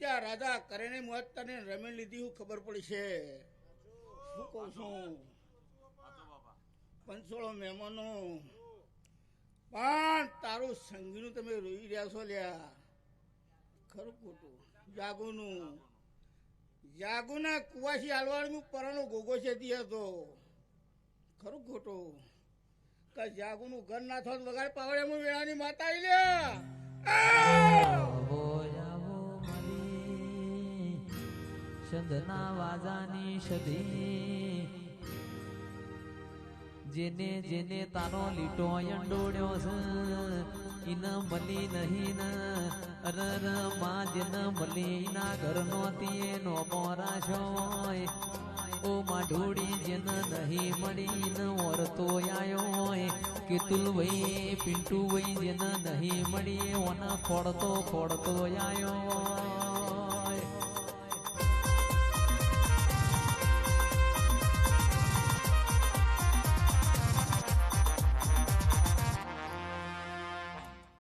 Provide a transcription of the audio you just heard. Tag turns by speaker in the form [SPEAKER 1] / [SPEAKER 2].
[SPEAKER 1] ત્યાં રાજા કરીને મહત્તાને તને રમી લીધી હું ખબર પડી છે. શું કહું છું? પંચોળો મહેમાનો. પણ તારું સંગીનું તમે રોઈ રહ્યા છો લ્યા. ખરું ખોટું. જાગુનું. જાગુના કુવાસી હાલવાનું પરાનો ગોગો છે હતો ખરું ખોટું. કે જાગુનું ઘર ના થોત વગાડ પાવડે હું વેળાની માતા
[SPEAKER 2] આવી લ્યા સંધના વાજાની સદી. જેને જેને તારો લીટો અંડોડ્યો છે ઇન મલી નહીં અરરમાં જેન મલી ના ઘરનો તીએ નો મોરાશો ઓ માં ઢોળી જેન નહીં મળી ન ઓરતો આયો કે તુલ વઈ પિંટુ વઈ જેન નહીં મળી, ઓના ફોડતો ફોડતો આયો.